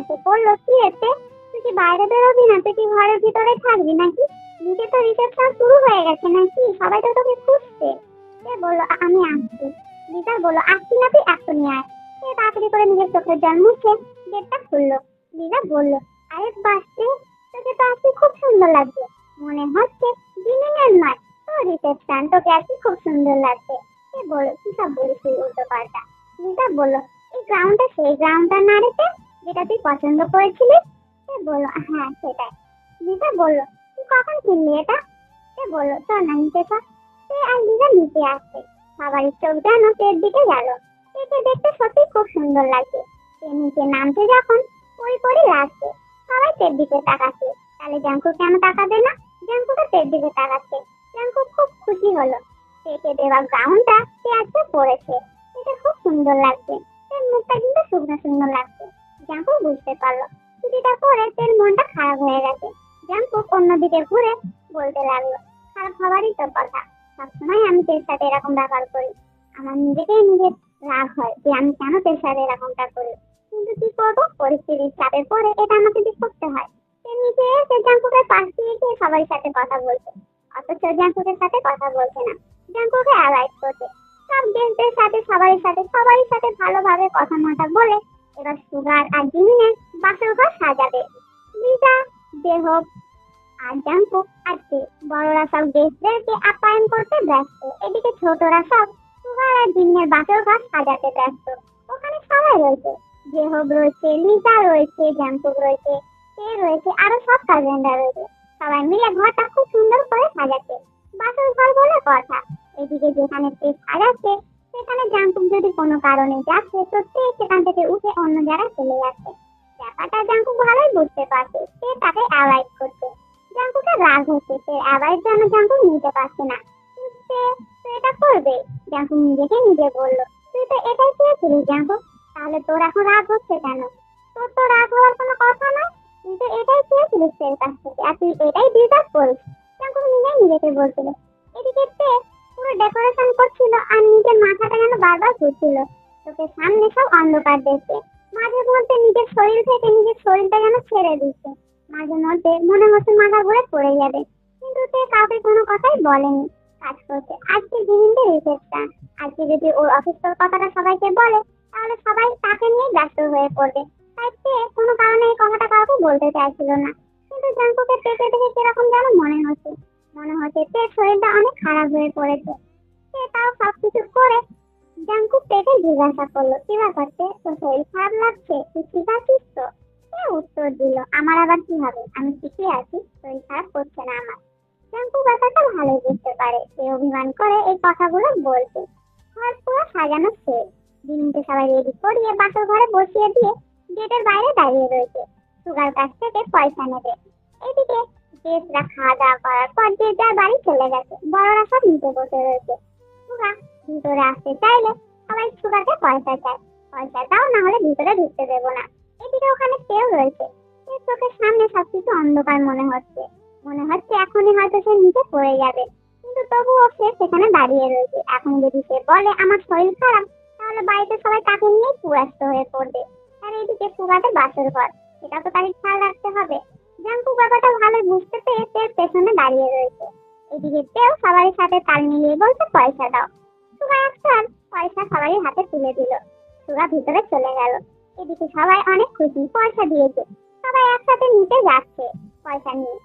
এসে বলল কি এতে? তুই কি বাইরে বেরোবি না? তুই কি ঘরের ভিতরে থাকবি নাকি? নিচে তো রিসেপশন শুরু হয়ে গেছে নাকি? সবাই তো তোকে খুঁজছে। সে বলল, আমি আসছি। লিজা বলল, আসছি না তুই, এখনই আয়। সে তাড়াতাড়ি করে নিজের চোখের জল মুছে গেটটা খুললো। লিজা বলল, আরে বাসে তোকে তো আজকে খুব সুন্দর লাগছে। মনে হচ্ছে দিনের নয়, তো রিসেপশন তোকে আজকে খুব সুন্দর লাগছে। সে বলল, কি সব বলিস উল্টো পাল্টা লিজা বলল, এই গ্রাউন্ডটা সেই গ্রাউন্ডটা না রেখে যেটা তুই পছন্দ করেছিলিস, সে বলল হ্যাঁ সেটাই। লিজা বলল, তুই কখন কিনলি এটা? সে বলল, চল না নিচে চল। সে আর লিজা নিচে আসছে সবারই চোখ যেন পেট দিকে গেল। একে দেখতে সত্যি খুব সুন্দর লাগছে। সে নিচে নামতে যখন ওই করে লাগছে সবাই পেট দিকে তাকাচ্ছে। তাহলে জাঙ্কু কেন তাকাবে না? জাঙ্কুকে পেট দিকে তাকাচ্ছে। জাঙ্কু খুব খুশি হলো। পেটে দেওয়া গাউনটা সে আজকে পরেছে। এটা খুব সুন্দর লাগছে। এর মুখটা কিন্তু শুকনো শুকনো লাগছে। জাঙ্কু বুঝতে পারল। ছুটিটা পরে তের মনটা খারাপ হয়ে গেছে। জাঙ্কু অন্যদিকে ঘুরে বলতে লাগল খারাপ হওয়ারই তো কথা। সবসময় আমি তের সাথে এরকম ব্যবহার করি। আমার নিজেকেই নিজের রাগ হয় যে আমি কেন তের সাথে এরকমটা করি। কিন্তু কি করব? পরিস্থিতির চাপে পড়ে এটা আমাকে দিয়ে করতে হয়? সে এসে পাশ দিয়ে গিয়ে সবার সাথে কথা বলছে। অথচ জাঙ্কুকের সাথে কথা বলছে না। জাঙ্কুকে অ্যাভয়েড করছে। সব গেস্টদের সাথে সবাই সাথে সবাই সাথে ভালোভাবে কথা মতা বলে এবার সুগার আর ঘর সাজাবে। আর বড়রা সব গেস্টদেরকে আপ্যায়ন করতে ব্যস্ত। এদিকে ছোটরা সব সুগার আর ঘর সাজাতে ব্যস্ত। ওখানে সবাই রয়েছে। রয়েছে, লিজা রয়েছে রয়েছে সে রয়েছে, আরও সব কাজিনরা রয়েছে। সবাই মিলে ঘরটা খুব সুন্দর করে সাজাচ্ছে। বাসর ঘর বলে কথা। এদিকে যেখানে সে সাজাচ্ছে কোনো কারণে যাচ্ছে তো সে সেখান থেকে উঠে অন্য জায়গায় চলে যাচ্ছে ব্যাপারটা জাঙ্কুক ভালোই বুঝতে পারছে, সে তাকে অ্যাভয়েড করছে। জাঙ্কুকে রাগ হচ্ছে, সে অ্যাভয়েড যেন জাঙ্কুক নিতে পারছে না। সে তো এটা করবে? জাঙ্কুক নিজেকে নিজে বলল, তুই তো এটাই চেয়েছিলি জাঙ্কুক তাহলে তোর এখন রাগ হচ্ছে কেন? তোর তো রাগ হওয়ার কোনো কথা নয় তুই তো এটাই চেয়েছিলিস তোর কাছ থেকে, আর তুই এটাই ডিজার্ভ করিস। জাঙ্কুক নিজেই নিজেকে বলছিল দেখছে মাঝে মধ্যে নিজের শরীর থেকে নিজের শরীরটা যেন ছেড়ে দিচ্ছে। মাঝে মধ্যে মনে হচ্ছে মাথা ঘুরে পড়ে যাবে। কিন্তু সে কাউকে কোনো কথাই বলেনি। কাজ করছে। আজকে জিমিনদের রিসেপশন। আজকে যদি ওর অফিসের কথাটা সবাইকে বলে, তাহলে সবাই তাকে নিয়ে ব্যস্ত হয়ে পড়বে। তাই সে কোনো কারণে এই কথাটা কাউকে বলতে চাইছিল না। কিন্তু জাঙ্কুকে পেটে দেখে কীরকম যেন মনে হচ্ছে। মনে হচ্ছে পেট শরীরটা অনেক খারাপ হয়ে পড়েছে। সে তাও সবকিছু করে জাঙ্কু পেটে জিজ্ঞাসা করল, কি ব্যাপারতে তো শরীর খারাপ লাগছে? তুই ঠিক আছিস তো? সে উত্তর দিল, আমার আবার কি হবে? আমি ঠিকই আছি, শরীর খারাপ করছে না আমার। জাঙ্কু ব্যাপারটা ভালোই বুঝতে পারে। সে অভিমান করে এই কথাগুলো বলছে। ঘর পুরো সাজানো শেষ। দিনকে সবাই রেডি করিয়ে বাসর ঘরে বসিয়ে দিয়ে গেটের বাইরে দাঁড়িয়ে রয়েছে। সুগার কাছ থেকে পয়সা নেবে। এদিকে গেস্টরা খাওয়া দাওয়া করার পর যে যার বাড়ি চলে গেছে, বড়রা সব নিচে বসে রয়েছে। সুগা ভিতরে আসতে চাইলে সবাই সুগারকে পয়সা চায়। পয়সা দাও না হলে ভিতরে ঢুকতে দেবো না। এদিকে ওখানে কেউ রয়েছে। সে চোখের সামনে সবকিছু অন্ধকার মনে হচ্ছে। মনে হচ্ছে এখনই হয়তো সে নিচে পড়ে যাবে। কিন্তু তবুও সে সেখানে দাঁড়িয়ে রয়েছে। এখন যদি সে বলে, আমার শরীর খারাপ তাহলে বাড়িতে সবাই তাকে নিয়েই পুরাস্ত হয়ে পড়বে। আর এদিকে সুগাতে বাসর ঘর সেটা তো তাকে খেয়াল রাখতে হবে। জাঙ্কু ব্যাপারটা ভালো বুঝতে পেরে সে পেছনে দাঁড়িয়ে রয়েছে। এদিকে কেউ সবারই সাথে তাল মিলিয়ে বলছে, পয়সা দাও। সুগা একটার পয়সা সবারই হাতে তুলে দিল। সুগা ভিতরে চলে গেল। এদিকে সবাই অনেক খুশি, পয়সা দিয়েছে। সবাই একসাথে নিতে যাচ্ছে, পয়সা নিয়ে।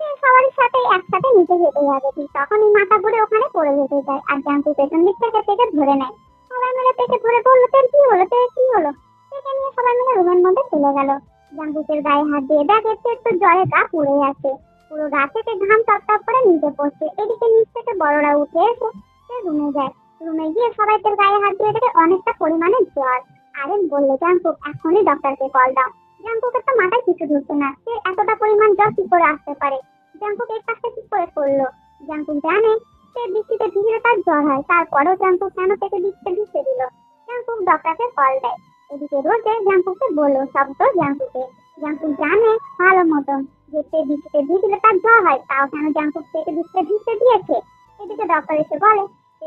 সে সবারই সাথে একসাথে নিতে যেতে যাবে। তখনই মাথা ঘুরে ওখানে পড়ে যেতে যায় আর জাঙ্কু পেছন দিক থেকে পেটে ধরে নেয়। সবাই মিলে পেটে ধরে বলল, তোর কি হলো? তোর কি হলো? পেটে নিয়ে সবাই মিলে রুমের মধ্যে চলে গেল। জাঙ্কুকের গায়ে হাত দিয়ে দেখে সে তো জলে গা পুড়ে আছে পুরো গা থেকে ঘাম টপ টপ করে নিচে পড়ছে। এদিকে নিচ থেকে বড়রা উঠে এসে সে রুমে যায়। রুমে গিয়ে সবাই তার গায়ে হাত দিয়ে দেখে অনেকটা পরিমাণে জ্বর। আরে বললে জাঙ্কুক এখনই ডক্টরকে কল দাও। জাঙ্কুকের তো মাথায় কিছু ঢুকছে না, সে এতটা পরিমাণ জ্বর কি করে আসতে পারে? জাঙ্কুক এই কাজটা কি করে করল জাঙ্কুক জানে, সে বৃষ্টিতে ভিজলে তার জ্বর হয়, তারপরেও জাঙ্কুক কেন থেকে বৃষ্টিতে ভিজতে দিল? জাঙ্কুক ডক্টরকে কল দেয়। এদিকে রোজে জাঙ্কুককে বলল শব্দ জাঙ্কুকে জাঙ্কুক জানে, ভালো মতন, যে সে বৃষ্টিতে ভিজলে তার জ্বর হয়, তাও কেন জাঙ্কুক পেটে বৃষ্টিতে ভিজতে দিয়েছে? এদিকে ডক্টর এসে বলে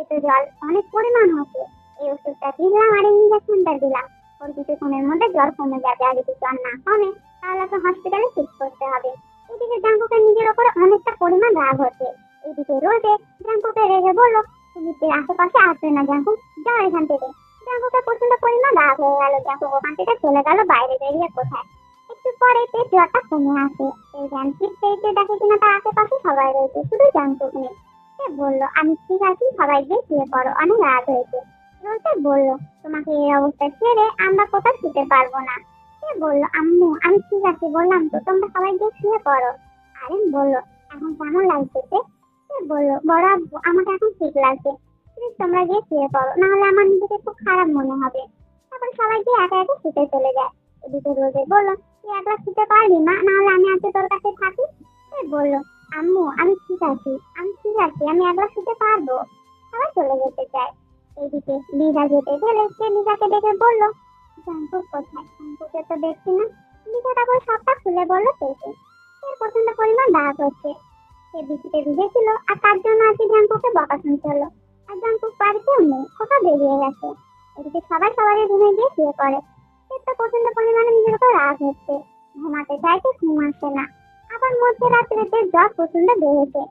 পেটে জল অনেক পরিমাণ হচ্ছে এই ওষুধটা দিলাম আর এই ইঞ্জেকশনটা দিলাম ওর কিছুক্ষণের মধ্যে জ্বর কমে যাবে, আর যদি জ্বর না কমে, তাহলে তো হসপিটালে ঠিক করতে হবে। এদিকে জাঙ্কুকের নিজের ওপরে অনেকটা পরিমাণ রাগ হচ্ছে। এদিকে রোদে জাঙ্কুকে রেগে বলল তো আশেপাশে আসবে না জাঙ্কু, যাও এখান থেকে। জাঙ্কুকে প্রচণ্ড পরিমাণ রাগ হয়ে গেল। জাঙ্কু ওখান থেকে চলে গেল বাইরে বেরিয়ে কোথায়। একটু পরে পেট জ্বরটা কমে আসে। এই জ্যান্তিক পেটে দেখে কিনা তার আশেপাশে সবাই রয়েছে, শুধু জাঙ্কুক নেই। সে বলল, আমি ঠিক আছি সবাই গিয়ে শুয়ে পড়ো, অনেক রাত হয়েছে। রোজে বলল, তোমাকে এই অবস্থায় ছেড়ে আমরা কোথাও শুতে পারব না। সে বলল, আম্মু, আমি ঠিক আছি, বললাম তো, তোমরা সবাই গিয়ে শুয়ে পড়ো। আরেন বলল, এখন কেমন লাগছে? সে বলল, বড় আব্বু, আমাকে এখন ঠিক লাগছে। প্লিজ তোমরা গিয়ে শুয়ে পড়ো, নাহলে আমার নিজেকে খুব খারাপ মনে হবে। তখন সবাই গিয়ে একা একা শুতে চলে যায়। এদিকে রোজে বলল, তুই একলা শুতে পারবি না নাহলে আমি আজকে তোর কাছে থাকি? সে বলল আম্মু, আমি ঠিক আছি, আমি ঠিক আছি, আমি একলা শুতে পারব। আবার চলে যেতে চাই এদিকে লিজা যেতে গেলে সে লিজাকে ডেকে বলল জাঙ্কুক কোথায়? জাঙ্কুকে তো দেখছি না। লিজা তারপর সবটা খুলে বলল পেয়েছে সে প্রচণ্ড পরিমাণ রাগ হচ্ছে সে বৃষ্টিতে ভিজেছিল আর তার জন্য আজকে জাঙ্কুকে বকা শুনতে হলো। আর জাঙ্কুক বাড়িতেও নেই কোথাও বেরিয়ে গেছে। এদিকে সবাই সবাই রুমে গিয়ে শুয়ে পড়ে। সে তো প্রচণ্ড পরিমাণে নিজের উপর রাগ হচ্ছে। ঘুমাতে চাইছে, ঘুম আসে না। আবার মধ্যরাত্রিতে জ্বর প্রচণ্ড বেড়েছে।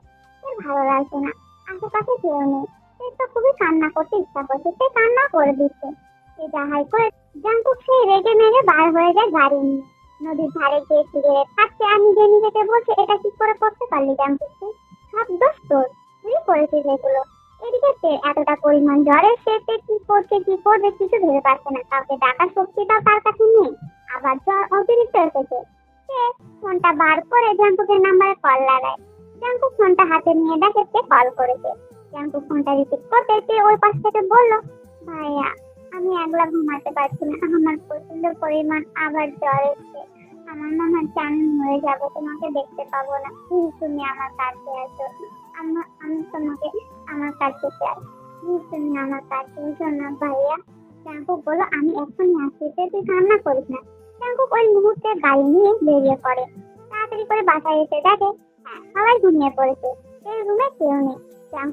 সে ভালো লাগছে না। আশেপাশে কেউ নেই। সে তো খুবই কান্না করতে ইচ্ছা করছে। সে কান্না করে দিচ্ছে। সে যাহাই করে জাঙ্কুক সেই রেগে মেগে বার হয়ে যায় গাড়ি নিয়ে। নদীর ধারে গিয়ে সিগারেট খাচ্ছে আর নিজে নিজেকে বলছে, এটা কি করে করতে পারলি জাঙ্কুক তুই? সব দোষ তোর। তুই করেছিস এগুলো। এদিকে সে এতটা পরিমাণ জ্বরে, সে কি করছে, কি করবে কিছু ভেবে পাচ্ছে না। কাউকে ডাকার শক্তিটাও তার কাছে নেই। আবার জ্বর অতিরিক্ত এসেছে। ফোনটা বার করে জাঙ্কুকের নাম্বারে কল লাগায়। জাঙ্কুক ফোনটা হাতে নিয়ে দেখে সে কল করেছে। জাঙ্কুক ফোনটা রিসিভ করতে সে ওই পাশ থেকে বলল, ভাইয়া, আমি একলা ঘুমাতে পারছি না। আমার প্রচণ্ড পরিমাণ আবার জ্বর এসছে। আমার হচ্ছে আমি মরে যাব। তোমাকে দেখতে পাবো না। প্লিজ তুমি আমার কাছে আসো। আমার আমি তোমাকে আমার কাছে চাই। প্লিজ তুমি আমার কাছে এসো না, ভাইয়া। জাঙ্কুক বলল, আমি এখনই আসছি। তুই কান্না করিস না? জাঙ্কুক ওই মুহূর্তে গাড়ি নিয়ে বেরিয়ে পড়ে। তাড়াতাড়ি করে বাসায় এসে দেখে হ্যাঁ সবাই ঘুমিয়ে পড়েছে। সেই রুমে কেউ নেই।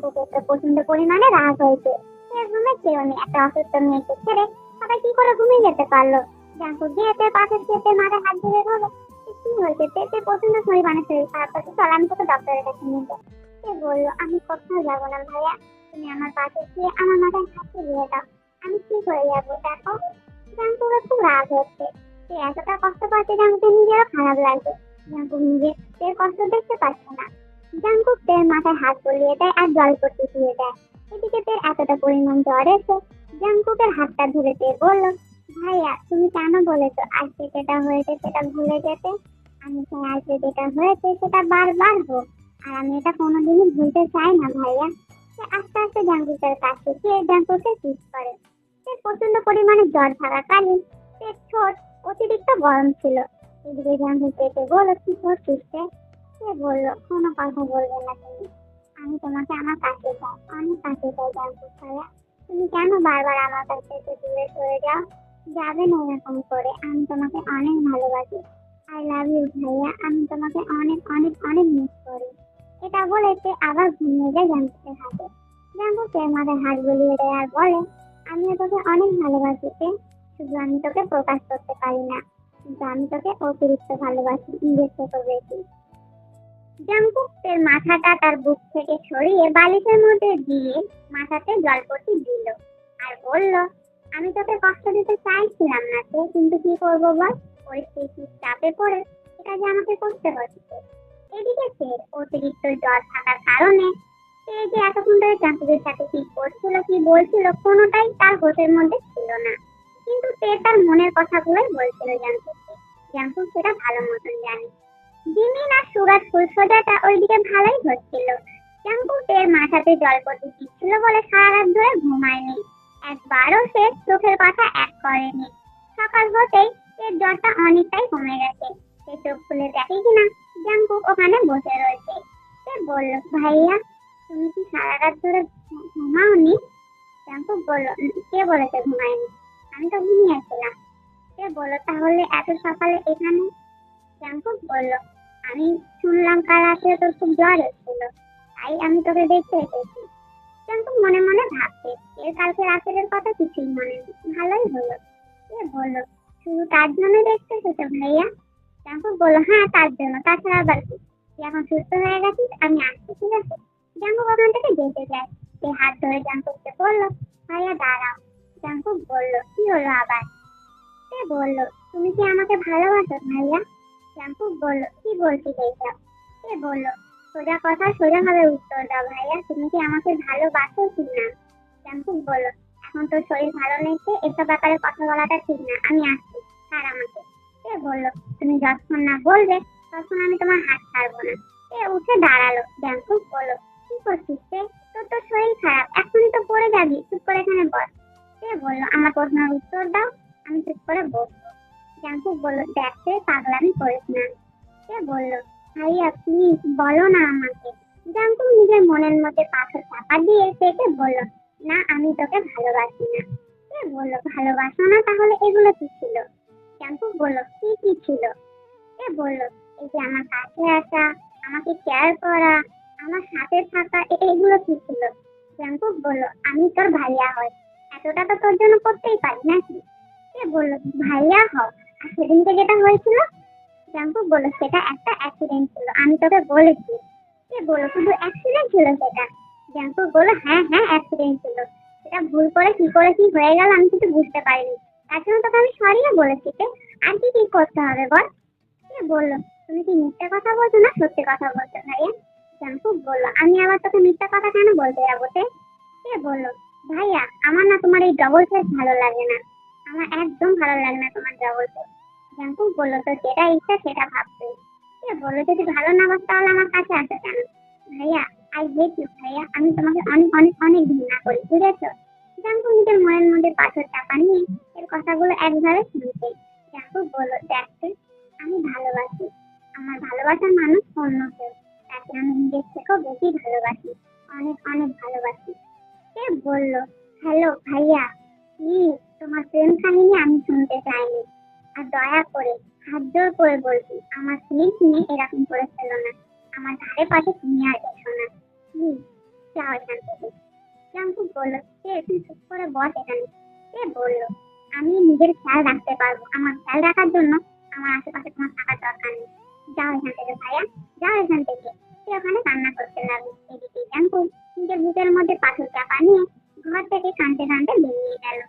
তো প্রচণ্ড পরিমাণে রাগ হয়েছে। সেই রুমে কেউ নেই। একটা অসুস্থ মেয়েকে ছেড়ে সবাই কি করে ঘুমিয়ে যেতে পারল? জাঙ্কু গিয়ে পাশে শুয়েতে মাথায় হাত ধরে বলে কি হয়েছে? পেটে প্রচণ্ড পরিমাণে শরীর খারাপ করছে, চল, আমি তোকে ডক্টরের কাছে নিয়ে যাই। সে বলল, আমি কোথাও যাব না ভাইয়া। তুমি আমার পাশে শুয়ে আমার মাথায় হাত দিয়ে দাও। আমি কি করে যাব? দেখো জাঙ্কুকে খুব রাগ হচ্ছে। সে এতটা কষ্ট পাচ্ছে জাঙ্কুকে নিজেরও খারাপ লাগছে। জাঙ্কুক নিজের কষ্ট দেখতে পাচ্ছে না। জাঙ্কুক তের মাথায় হাত বলিয়ে দেয় আর জল করতে শুয়ে দেয়। এদিকে তের এতটা পরিমাণ জ্বর এসে জাঙ্কুকের হাতটা ধরে তে বলল, ভাইয়া, তুমি কেন বলেছ আজকে যেটা হয়েছে সেটা ভুলে যেতে? আমি চাই আজকে যেটা হয়েছে সেটা বারবার হোক। আর আমি এটা কোনোদিনই ভুলতে চাই না, ভাইয়া। সে আস্তে আস্তে জাঙ্কুকের কাছে গিয়ে জাঙ্কুকে কিস করে। সে প্রচণ্ড পরিমাণে জ্বর থাকাকালীন সে ঠোঁট অতিরিক্ত গরম ছিল। এদিকে জাঙ্কুক পেটে বলল, কি সে বলল, কোনো কথা বলবে না তুমি। আমি তোমাকে আমার কাছে চাই, অনেক কাছে চাই জাঙ্কুক ভাইয়া তুমি কেন বারবার আমার কাছ থেকে দূরে সরে যাও? যাবে না এরকম করে। আমি তোমাকে অনেক ভালোবাসি। আই লাভ ইউ ভাইয়া। আমি তোমাকে অনেক অনেক অনেক মিস করি। এটা বলে সে আবার ঘুমিয়ে যায় জাঙ্কুকের হাতে জাঙ্কুকের মাথায় হাত বুলিয়ে দেয় আর বলে, আমিও তোকে অনেক ভালোবাসি শুধু আমি তোকে প্রকাশ করতে পারি না। কিন্তু আমি তোকে অতিরিক্ত ভালোবাসি নিজের থেকে বেশি। মাথাটা তার বুক থেকে সরিয়ে বালিশের মধ্যে দিয়ে মাথাতে জলপটি দিল আর বলল, আমি তোকে কষ্ট দিতে চাইছিলাম না তো কিন্তু কি করব বল? পরিস্থিতির চাপে পড়ে এটা যে আমাকে করতে হচ্ছে। এদিকে সে অতিরিক্ত জ্বর থাকার কারণে সে যে এতক্ষণ ধরে জাঙ্কুকের সাথে কি করছিল, কি বলছিল, কোনোটাই তার হোশের মধ্যে ছিল না। কিন্তু সে তার মনের কথাগুলোই বলছিল সেটা ভালো মতন জানে। জিমিন আর সুরাজ ফুলসজ্জাটা ওইদিকে ভালোই হচ্ছিল। মাথাতে জলপটি দিচ্ছিল বলে সারা রাত ধরে ঘুমায়নি। একবারও সে চোখের কথা এক করেনি। সকাল হতেই এর জ্বরটা অনেকটাই কমে গেছে। সে চোখ খুলে দেখে কিনা জাঙ্কুক ওখানে বসে রয়েছে। সে বলল, ভাইয়া রাতের কথা কিছুই মনে ভালোই হলো। সে বলল শুধু তার জন্য দেখতে এসেছ ভাইয়া? জাঙ্কুক বলল হ্যাঁ তার জন্য। তাছাড়া আবার কি তুই এখন সুস্থ হয়ে গেছিস? আমি আসছি, ঠিক আছে? জাঙ্কুক ওখান থেকে যেতে যায়। সে হাত ধরে জাঙ্কুককে বলল, ভাইয়া, দাঁড়াও। জাঙ্কুক বলল, কি হলো আবার? সে বলল, তুমি কি আমাকে ভালোবাসো ভাইয়া? জাঙ্কুক বলল, কি বলছিস এইসব সে বলল, সোজা কথা, সোজা ভাবে উত্তর দাও ভাইয়া। তুমি কি আমাকে ভালোবাসো কি না? জাঙ্কুক বলল এখন তোর শরীর ভালো নেই এসব ব্যাপারে কথা বলাটা ঠিক না। আমি আসছি। ছাড় আমাকে। সে বলল, তুমি যতক্ষণ না বলবে তখন আমি তোমার হাত ছাড়বো না। সে উঠে দাঁড়াল। জাঙ্কুক বলল, কি করছিস সে তোর তো শরীর খারাপ। এখনই তো পড়ে যাবি। চুপ করে এখানে বস। সে বলল, আমার প্রশ্নের উত্তর দাও। আমি চুপ করে বসবো। জাঙ্কুক বলল, দেখ সে পাগলামি করিস না। সে বলল, ভাইয়া, প্লিজ বলো না আমাকে। জাঙ্কুক নিজের মনের মধ্যে পাথর চাপা দিয়ে সেকে বলল না, আমি তোকে ভালোবাসি না। সে বলল ভালোবাসো না? তাহলে এগুলো কি ছিল? জাঙ্কুক বলল, কি কি ছিল? সে বলল, এই যে আমার কাছে আসা, আমাকে কেয়ার করা, আমার সাথে থাকা এগুলো কি ছিল? জাঙ্কুক বলল, আমি তোর ভাইয়া হই। এতটা তো তোর জন্য করতেই পারি নাকি? সে বলল, ভাইয়া হও। আর সেদিনকে যেটা হয়েছিল? জাঙ্কুক বলল, সেটা একটা অ্যাক্সিডেন্ট ছিল। আমি তোকে বলেছি। সে বলল, শুধু অ্যাক্সিডেন্ট ছিল সেটা? জাঙ্কুক বলল হ্যাঁ হ্যাঁ অ্যাক্সিডেন্ট ছিল সেটা ভুল করে কি করে কি হয়ে গেল আমি কিছু বুঝতে পারিনি। তার জন্য তোকে আমি সরিয়ে বলেছি যে আর কি কি করতে হবে বল? সে বলল, তুমি কি মিথ্যা কথা বলছো না সত্যি কথা বলছো ভাইয়া? জাঙ্কুক বলল, আমি আবার তোকে মিথ্যা কথা কেন বলতে যাব তে সে বলল, ভাইয়া, আমার না তোমার এই ডবল ফেস ভালো লাগে না। আমার একদম ভালো লাগে না তোমার ডবল ফেস জাঙ্কুক বলল তো যেটা ইচ্ছা সেটা ভাবতে। সে বলল, যদি ভালো না বাস তাহলে আমার কাছে আসো কেন? ভাইয়া আই হেট ইউ ভাইয়া। আমি তোমাকে অনেক অনেক অনেক ঘৃণা করি বুঝেছ জাঙ্কুক নিজের মনের মধ্যে পাথর চাপা নিয়ে এর কথাগুলো একভাবে শুনতে। জাঙ্কুক বলল দেখতে আমি ভালোবাসি। আমার ভালোবাসার মানুষ অন্য কেউ। তাকে আমি নিজের থেকেও বেশি ভালোবাসি। অনেক অনেক ভালোবাসি। সে বলল হ্যালো ভাইয়া। প্লিজ তোমার প্রেম কাহিনী আমি শুনতে চাইনি। আর দয়া করে, হাত জোর করে বলছি, আমার ফিলিংস নিয়ে এরকম করে ফেলো না। আমার ধারে পাশে তুমি আর যাও এখান থেকে জাঙ্কুক বলল সে তুই চুপ করে বস এখানে সে বলল আমি নিজের খেয়াল রাখতে পারব। আমার খেয়াল রাখার জন্য আমার আশেপাশে তোমার থাকার দরকার নেই। যাও এখান থেকে ভাইয়া। যাও এখান থেকে। সে ওখানে কান্না করতে লাগল। এদিকে জাঙ্কুক নিজের বুকের মধ্যে পাথর চাপা নিয়ে ঘর থেকে কাঁদতে কাঁদতে বেরিয়ে গেল।